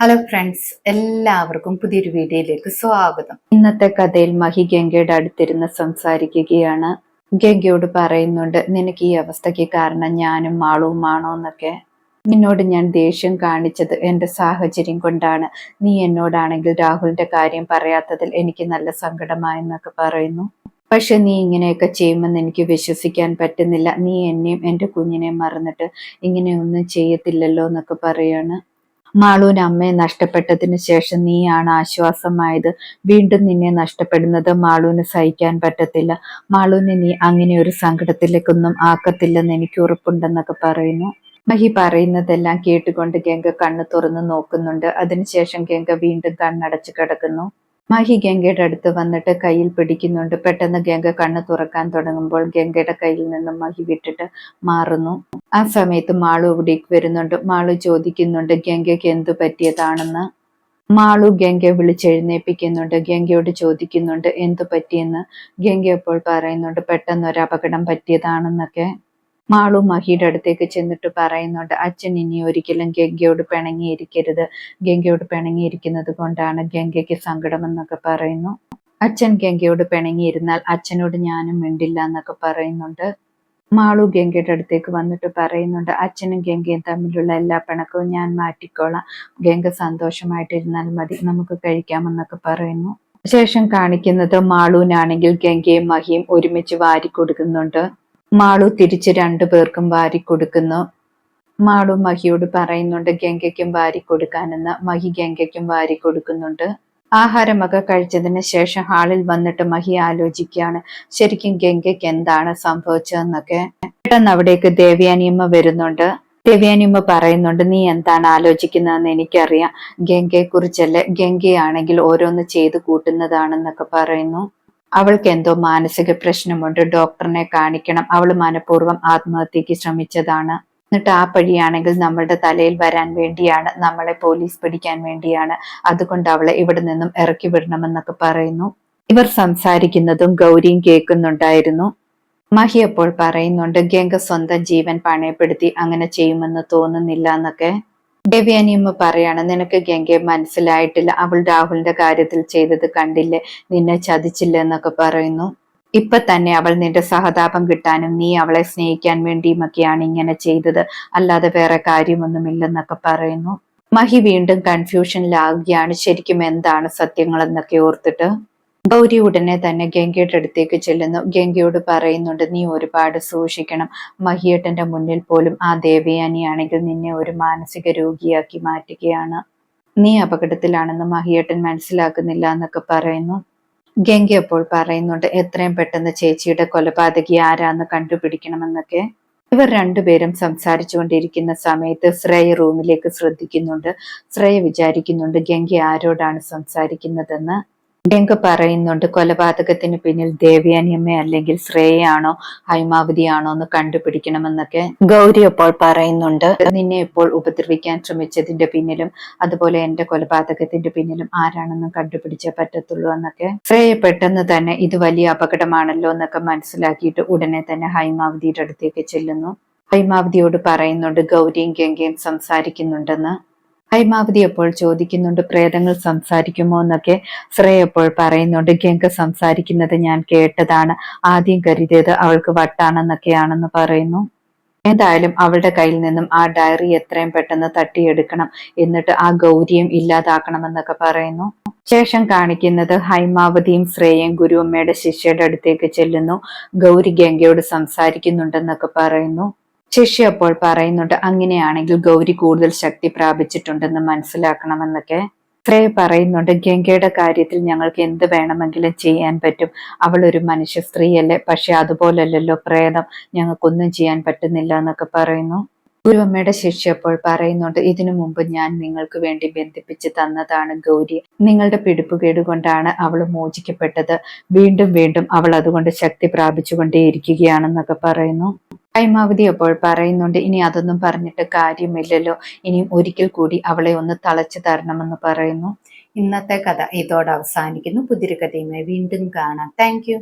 Hello friends എല്ലാവർക്കും പുതിയൊരു വീഡിയോയിലേക്ക് സ്വാഗതം. ഇന്നത്തെ കഥയിൽ മഹി ഗംഗയുടെ അടുത്തിരുന്ന് സംസാരിക്കുകയാണ്. ഗംഗയോട് പറയുന്നുണ്ട് നിനക്ക് ഈ അവസ്ഥയ്ക്ക് കാരണം ഞാനും മാളുവുമാണോ എന്നൊക്കെ. നിന്നോട് ഞാൻ ദേഷ്യം കാണിച്ചത് എന്റെ സാഹചര്യം കൊണ്ടാണ്. നീ എന്നോടാണെങ്കിൽ രാഹുലിന്റെ കാര്യം പറയാത്തതിൽ എനിക്ക് നല്ല സങ്കടമായെന്നൊക്കെ പറയുന്നു. പക്ഷെ നീ ഇങ്ങനെയൊക്കെ ചെയ്യുമെന്ന് എനിക്ക് വിശ്വസിക്കാൻ പറ്റുന്നില്ല. നീ എന്നെയും എന്റെ കുഞ്ഞിനെയും മറന്നിട്ട് ഇങ്ങനെയൊന്നും ചെയ്യത്തില്ലല്ലോ എന്നൊക്കെ പറയാണ്. മാളൂന് അമ്മയെ നഷ്ടപ്പെട്ടതിന് ശേഷം നീയാണ് ആശ്വാസമായത്. വീണ്ടും നിന്നെ നഷ്ടപ്പെടുന്നത് മാളൂന് സഹിക്കാൻ പറ്റത്തില്ല. മാളൂന് നീ അങ്ങനെ ഒരു സങ്കടത്തിലേക്കൊന്നും ആക്കത്തില്ലെന്ന് എനിക്ക് ഉറപ്പുണ്ടെന്നൊക്കെ പറയുന്നു. മഹി പറയുന്നതെല്ലാം കേട്ടുകൊണ്ട് ഗംഗ കണ്ണു തുറന്ന് നോക്കുന്നുണ്ട്. അതിനുശേഷം ഗംഗ വീണ്ടും കണ്ണടച്ചു കിടക്കുന്നു. മഹി ഗംഗയുടെ അടുത്ത് വന്നിട്ട് കയ്യിൽ പിടിക്കുന്നുണ്ട്. പെട്ടെന്ന് ഗംഗ കണ്ണ് തുറക്കാൻ തുടങ്ങുമ്പോൾ ഗംഗയുടെ കയ്യിൽ നിന്നും മഹി വിട്ടിട്ട് മാറുന്നു. ആ സമയത്ത് മാളു ഇവിടേക്ക് വരുന്നുണ്ട്. മാളു ചോദിക്കുന്നുണ്ട് ഗംഗയ്ക്ക് എന്തു പറ്റിയതാണെന്ന്? മാളു ഗംഗ വിളിച്ചെഴുന്നേപ്പിക്കുന്നുണ്ട്. ഗംഗയോട് ചോദിക്കുന്നുണ്ട് എന്തു പറ്റിയെന്ന്? ഗംഗ അപ്പോൾ പറയുന്നുണ്ട് പെട്ടെന്ന് ഒരു അപകടം പറ്റിയതാണെന്നൊക്കെ. മാളു മഹിയുടെ അടുത്തേക്ക് ചെന്നിട്ട് പറയുന്നുണ്ട് അച്ഛൻ ഇനി ഒരിക്കലും ഗംഗയോട് പിണങ്ങിയിരിക്കരുത്. ഗംഗയോട് പിണങ്ങിയിരിക്കുന്നത് കൊണ്ടാണ് ഗംഗയ്ക്ക് സങ്കടമെന്നൊക്കെ പറയുന്നു. അച്ഛൻ ഗംഗയോട് പിണങ്ങിയിരുന്നാൽ അച്ഛനോട് ഞാനും മിണ്ടില്ല എന്നൊക്കെ പറയുന്നുണ്ട്. മാളു ഗംഗയുടെ അടുത്തേക്ക് വന്നിട്ട് പറയുന്നുണ്ട് അച്ഛനും ഗംഗയും തമ്മിലുള്ള എല്ലാ പിണക്കവും ഞാൻ മാറ്റിക്കോളാം. ഗംഗ സന്തോഷമായിട്ടിരുന്നാൽ മതി. നമുക്ക് കഴിക്കാമെന്നൊക്കെ പറയുന്നു. ശേഷം കാണിക്കുന്നത് മാളൂനാണെങ്കിൽ ഗംഗയും മഹിയും ഒരുമിച്ച് വാരി കൊടുക്കുന്നുണ്ട് മാളു തിരിച്ച് രണ്ടു പേർക്കും വാരി കൊടുക്കുന്നു. മാളു മഹിയോട് പറയുന്നുണ്ട് ഗംഗയ്ക്കും വാരി കൊടുക്കാനെന്ന് മഹി ഗംഗയ്ക്കും വാരി കൊടുക്കുന്നുണ്ട്. ആഹാരമൊക്കെ കഴിച്ചതിന് ശേഷം ഹാളിൽ വന്നിട്ട് മഹി ആലോചിക്കുകയാണ് ശരിക്കും ഗംഗയ്ക്ക് എന്താണ് സംഭവിച്ചതെന്നൊക്കെ. പെട്ടെന്ന് അവിടേക്ക് ദേവ്യാനിയമ്മ വരുന്നുണ്ട്. ദേവ്യാനിയമ്മ പറയുന്നുണ്ട് നീ എന്താണ് ആലോചിക്കുന്നതെന്ന് എനിക്കറിയാം. ഗംഗയെ കുറിച്ചല്ലേ ഗംഗയാണെങ്കിൽ ഓരോന്ന് ചെയ്തു കൂട്ടുന്നതാണെന്നൊക്കെ പറയുന്നു. അവൾക്ക് എന്തോ മാനസിക പ്രശ്നമുണ്ട്. ഡോക്ടറിനെ കാണിക്കണം. അവൾ മനഃപൂർവം ആത്മഹത്യക്ക് ശ്രമിച്ചതാണ്. എന്നിട്ട് ആ പഴിയാണെങ്കിൽ നമ്മളുടെ തലയിൽ വരാൻ വേണ്ടിയാണ്. നമ്മളെ പോലീസ് പിടിക്കാൻ വേണ്ടിയാണ്. അതുകൊണ്ട് അവളെ ഇവിടെ നിന്നും ഇറക്കി വിടണമെന്നൊക്കെ പറയുന്നു. ഇവർ സംസാരിക്കുന്നതും ഗൗരിയും കേൾക്കുന്നുണ്ടായിരുന്നു. മഹി അപ്പോൾ പറയുന്നുണ്ട് ഗംഗ സ്വന്തം ജീവൻ പണയപ്പെടുത്തി അങ്ങനെ ചെയ്യുമെന്ന് തോന്നുന്നില്ല എന്നൊക്കെ. ദേവ്യാനിയമ്മ പറയാണ് നിനക്ക് ഗംഗയെ മനസ്സിലായിട്ടില്ല. അവൾ രാഹുലിന്റെ കാര്യത്തിൽ ചെയ്തത് കണ്ടില്ലേ? നിന്നെ ചതിച്ചില്ല എന്നൊക്കെ പറയുന്നു. ഇപ്പൊ തന്നെ അവൾ നിന്റെ സഹതാപം കിട്ടാനും നീ അവളെ സ്നേഹിക്കാൻ വേണ്ടിയുമൊക്കെയാണ് ഇങ്ങനെ ചെയ്തത്. അല്ലാതെ വേറെ കാര്യമൊന്നുമില്ലെന്നൊക്കെ പറയുന്നു. മഹി വീണ്ടും കൺഫ്യൂഷനിലാകുകയാണ് ശരിക്കും എന്താണ് സത്യങ്ങൾ എന്നൊക്കെ ഓർത്തിട്ട് ഗൗരി ഉടനെ തന്നെ ഗംഗയുടെ അടുത്തേക്ക് ചെല്ലുന്നു. ഗംഗയോട് പറയുന്നുണ്ട് നീ ഒരുപാട് സൂക്ഷിക്കണം. മഹിയേട്ടന്റെ മുന്നിൽ പോലും ആ ദേവയാനിയാണെങ്കിൽ നിന്നെ ഒരു മാനസിക രോഗിയാക്കി മാറ്റുകയാണ്. നീ അപകടത്തിലാണെന്ന് മഹിയേട്ടൻ മനസ്സിലാക്കുന്നില്ല എന്നൊക്കെ പറയുന്നു. ഗംഗ അപ്പോൾ പറയുന്നുണ്ട് എത്രയും പെട്ടെന്ന് ചേച്ചിയുടെ കൊലപാതകി ആരാന്ന് കണ്ടുപിടിക്കണമെന്നൊക്കെ. ഇവർ രണ്ടുപേരും സംസാരിച്ചുകൊണ്ടിരിക്കുന്ന സമയത്ത് ശ്രേയ റൂമിലേക്ക് ശ്രദ്ധിക്കുന്നുണ്ട്. ശ്രേയ വിചാരിക്കുന്നുണ്ട് ഗംഗ ആരോടാണ് സംസാരിക്കുന്നതെന്ന്? ഗംഗ പറയുന്നുണ്ട് കൊലപാതകത്തിന് പിന്നിൽ ദേവ്യാനിയമ്മ അല്ലെങ്കിൽ ശ്രേയാണോ ഹൈമാവതിയാണോ എന്ന് കണ്ടുപിടിക്കണമെന്നൊക്കെ ഗൗരി അപ്പോൾ പറയുന്നുണ്ട്. നിന്നെ ഇപ്പോൾ ഉപദ്രവിക്കാൻ ശ്രമിച്ചതിന്റെ പിന്നിലും അതുപോലെ എന്റെ കൊലപാതകത്തിന്റെ പിന്നിലും ആരാണെന്ന് കണ്ടുപിടിച്ചേ പറ്റത്തുള്ളൂ എന്നൊക്കെ ശ്രേയ പെട്ടെന്ന് തന്നെ ഇത് വലിയ അപകടമാണല്ലോ എന്നൊക്കെ മനസ്സിലാക്കിയിട്ട് ഉടനെ തന്നെ ഹൈമാവതിയുടെ അടുത്തേക്ക് ചെല്ലുന്നു. ഹൈമാവതിയോട് പറയുന്നുണ്ട് ഗൗരിയും ഗംഗയും സംസാരിക്കുന്നുണ്ടെന്ന്. ഹൈമാവതി എപ്പോൾ ചോദിക്കുന്നുണ്ട് പ്രേതങ്ങൾ സംസാരിക്കുമോ എന്നൊക്കെ. ശ്രേയ എപ്പോൾ പറയുന്നുണ്ട് ഗംഗ സംസാരിക്കുന്നത് ഞാൻ കേട്ടതാണ്. ആദ്യം കരുതിയത് അവൾക്ക് വട്ടാണെന്നൊക്കെയാണെന്ന് പറയുന്നു. എന്തായാലും അവളുടെ കയ്യിൽ നിന്നും ആ ഡയറി എത്രയും പെട്ടെന്ന് തട്ടിയെടുക്കണം. എന്നിട്ട് ആ ഗൗരിയും ഇല്ലാതാക്കണമെന്നൊക്കെ പറയുന്നു. ശേഷം കാണിക്കുന്നത് ഹൈമാവതിയും ശ്രേയയും ഗുരുവമ്മയുടെ ശിഷ്യയുടെ അടുത്തേക്ക് ചെല്ലുന്നു. ഗൗരി ഗംഗയോട് സംസാരിക്കുന്നുണ്ടെന്നൊക്കെ പറയുന്നു. ശിഷ്യ അപ്പോൾ പറയുന്നുണ്ട് അങ്ങനെയാണെങ്കിൽ ഗൗരി കൂടുതൽ ശക്തി പ്രാപിച്ചിട്ടുണ്ടെന്ന് മനസ്സിലാക്കണമെന്നൊക്കെ. ശ്രേയ പറയുന്നുണ്ട് ഗംഗയുടെ കാര്യത്തിൽ ഞങ്ങൾക്ക് എന്ത് വേണമെങ്കിലും ചെയ്യാൻ പറ്റും. അവൾ ഒരു മനുഷ്യ സ്ത്രീയല്ലേ പക്ഷെ അതുപോലല്ലല്ലോ പ്രേതം. ഞങ്ങൾക്കൊന്നും ചെയ്യാൻ പറ്റുന്നില്ല എന്നൊക്കെ പറയുന്നു. ഗുരുവമ്മയുടെ ശിഷ്യ അപ്പോൾ പറയുന്നുണ്ട് ഇതിനു മുമ്പ് ഞാൻ നിങ്ങൾക്ക് വേണ്ടി ബന്ധിപ്പിച്ച് തന്നതാണ് ഗൗരി. നിങ്ങളുടെ പിടിപ്പുകേട് കൊണ്ടാണ് അവൾ മോചിക്കപ്പെട്ടത്. വീണ്ടും വീണ്ടും അവൾ അതുകൊണ്ട് ശക്തി പ്രാപിച്ചുകൊണ്ടേയിരിക്കുകയാണെന്നൊക്കെ പറയുന്നു. ഹൈമാവതി അപ്പോൾ പറയുന്നുണ്ട് ഇനി അതൊന്നും പറഞ്ഞിട്ട് കാര്യമില്ലല്ലോ. ഇനിയും ഒരിക്കൽ കൂടി അവളെ ഒന്ന് തളച്ചു തരണമെന്ന് പറയുന്നു. ഇന്നത്തെ കഥ ഇതോടെ അവസാനിക്കുന്നു. പുതിരി കഥയുമായി വീണ്ടും കാണാം. താങ്ക്